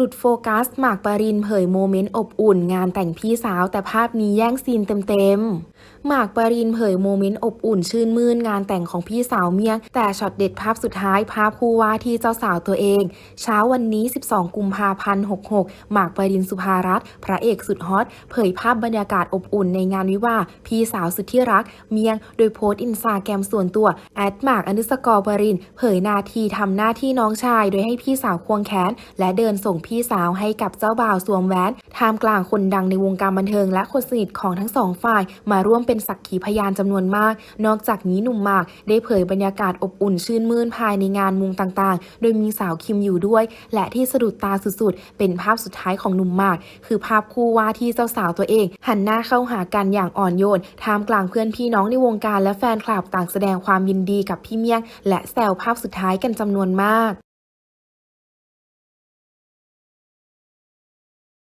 หลุดโฟกัส หมากปรินเผยโมเมนต์อบอุ่น งานแต่งพี่สาวแต่ภาพนี้แย่งซีนเต็มๆ หมากปรินเผยโมเมนต์อบอุ่นชื่นมื่นงานแต่งของพี่สาวเมียง แต่ช็อตเด็ดภาพสุดท้ายภาพคู่ว่าที่เจ้าสาวตัวเอง เช้าวันนี้ 12 กุมภาพันธ์ 66 หมากปรินสุภารัตน์พระเอกสุดฮอต เผยภาพบรรยากาศอบอุ่นในงานวิวาพี่สาวสุดที่รัก เมียง โดยโพสต์อินสตาแกรมส่วนตัวแอดหมากอนุสกอร์ปรินเผยนาทีทำหน้าที่น้องชาย โดยให้พี่สาวควงแขนและเดินส่งพี่สาวให้กับเจ้าบ่าวสวมแหวนท่ามกลางคนดังในวงการบันเทิง และคนสนิทของทั้งสองฝ่าย มาร่วมเป็นสักขีพยานจำนวนมาก นอกจากนี้หนุ่มมาก ได้เผยบรรยากาศอบอุ่นชื่นมื่นภายในงานมุงต่างๆ โดยมีสาวคิมอยู่ด้วย และที่สะดุดตาสุดๆ เป็นภาพสุดท้ายของหนุ่มมาก คือภาพคู่ว่าที่เจ้าสาวตัวเอง หันหน้าเข้าหากันอย่างอ่อนโยนท่ามกลางเพื่อนพี่น้องในวงการและแฟนคลับต่างแสดงความยินดีกับพี่เมี่ยง และแซวภาพสุดท้ายกันจำนวนมาก